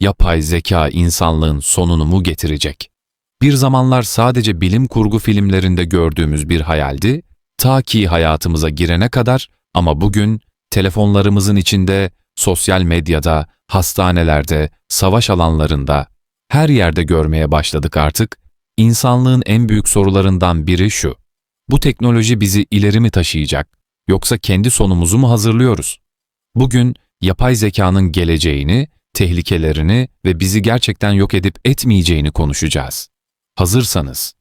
yapay zeka insanlığın sonunu mu getirecek? Bir zamanlar sadece bilim kurgu filmlerinde gördüğümüz bir hayaldi, ta ki hayatımıza girene kadar ama bugün telefonlarımızın içinde, sosyal medyada, hastanelerde, savaş alanlarında, her yerde görmeye başladık artık. İnsanlığın en büyük sorularından biri şu. Bu teknoloji bizi ileri mi taşıyacak yoksa kendi sonumuzu mu hazırlıyoruz? Bugün yapay zekanın geleceğini, tehlikelerini ve bizi gerçekten yok edip etmeyeceğini konuşacağız. Hazırsanız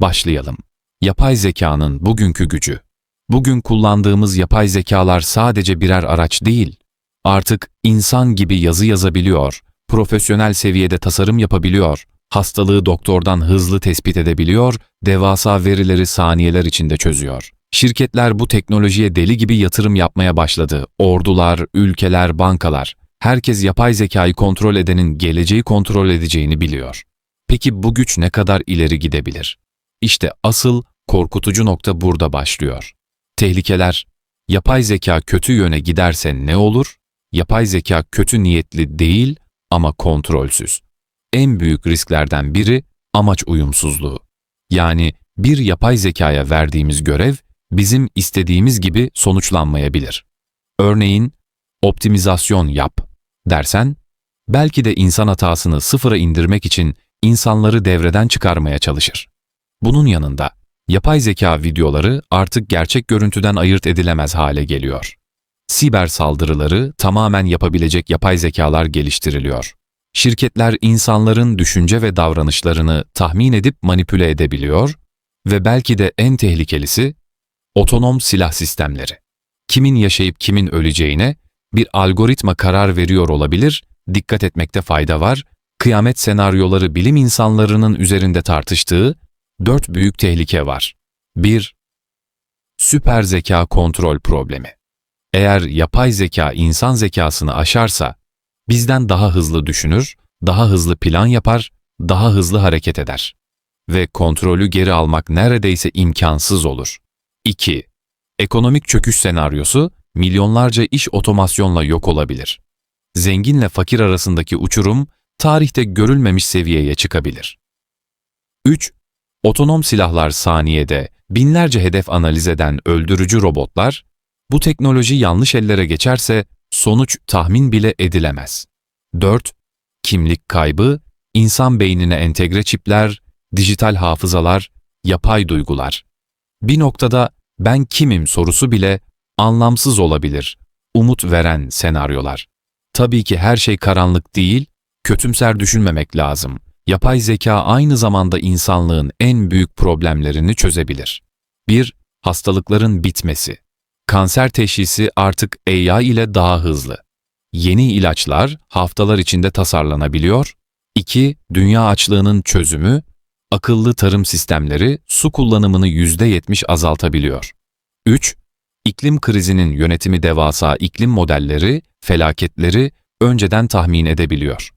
başlayalım. Yapay zekanın bugünkü gücü. Bugün kullandığımız yapay zekalar sadece birer araç değil. Artık insan gibi yazı yazabiliyor, profesyonel seviyede tasarım yapabiliyor, hastalığı doktordan hızlı tespit edebiliyor, devasa verileri saniyeler içinde çözüyor. Şirketler bu teknolojiye deli gibi yatırım yapmaya başladı. Ordular, ülkeler, bankalar. Herkes yapay zekayı kontrol edenin geleceği kontrol edeceğini biliyor. Peki bu güç ne kadar ileri gidebilir? İşte asıl korkutucu nokta burada başlıyor. Tehlikeler, yapay zeka kötü yöne giderse ne olur? Yapay zeka kötü niyetli değil ama kontrolsüz. En büyük risklerden biri amaç uyumsuzluğu. Yani bir yapay zekaya verdiğimiz görev bizim istediğimiz gibi sonuçlanmayabilir. Örneğin, optimizasyon yap dersen, belki de insan hatasını sıfıra indirmek için insanları devreden çıkarmaya çalışır. Bunun yanında, yapay zeka videoları artık gerçek görüntüden ayırt edilemez hale geliyor. Siber saldırıları tamamen yapabilecek yapay zekalar geliştiriliyor. Şirketler insanların düşünce ve davranışlarını tahmin edip manipüle edebiliyor ve belki de en tehlikelisi otonom silah sistemleri. Kimin yaşayıp kimin öleceğine bir algoritma karar veriyor olabilir, dikkat etmekte fayda var. Kıyamet senaryoları bilim insanlarının üzerinde tartıştığı dört büyük tehlike var. 1. Süper zeka kontrol problemi. Eğer yapay zeka insan zekasını aşarsa, bizden daha hızlı düşünür, daha hızlı plan yapar, daha hızlı hareket eder. Ve kontrolü geri almak neredeyse imkansız olur. 2. Ekonomik çöküş senaryosu, milyonlarca iş otomasyonla yok olabilir. Zenginle fakir arasındaki uçurum, tarihte görülmemiş seviyeye çıkabilir. 3. Otonom silahlar saniyede binlerce hedef analiz eden öldürücü robotlar, bu teknoloji yanlış ellere geçerse sonuç tahmin bile edilemez. 4. Kimlik kaybı, insan beynine entegre çipler, dijital hafızalar, yapay duygular. Bir noktada ben kimim sorusu bile anlamsız olabilir, umut veren senaryolar. Tabii ki her şey karanlık değil, kötümser düşünmemek lazım. Yapay zeka aynı zamanda insanlığın en büyük problemlerini çözebilir. 1. Hastalıkların bitmesi. Kanser teşhisi artık AI ile daha hızlı. Yeni ilaçlar haftalar içinde tasarlanabiliyor. 2. Dünya açlığının çözümü, akıllı tarım sistemleri su kullanımını %70 azaltabiliyor. 3. İklim krizinin yönetimi devasa iklim modelleri, felaketleri önceden tahmin edebiliyor.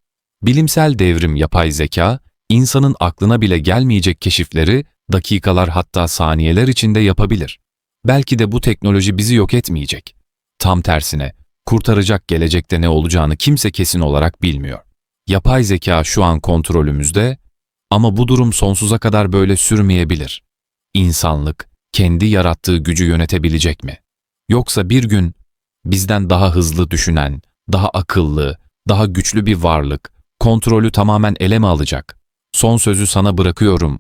Bilimsel devrim yapay zeka, insanın aklına bile gelmeyecek keşifleri dakikalar hatta saniyeler içinde yapabilir. Belki de bu teknoloji bizi yok etmeyecek. Tam tersine, kurtaracak gelecekte ne olacağını kimse kesin olarak bilmiyor. Yapay zeka şu an kontrolümüzde ama bu durum sonsuza kadar böyle sürmeyebilir. İnsanlık kendi yarattığı gücü yönetebilecek mi? Yoksa bir gün bizden daha hızlı düşünen, daha akıllı, daha güçlü bir varlık kontrolü tamamen ele mi alacak? Son sözü sana bırakıyorum.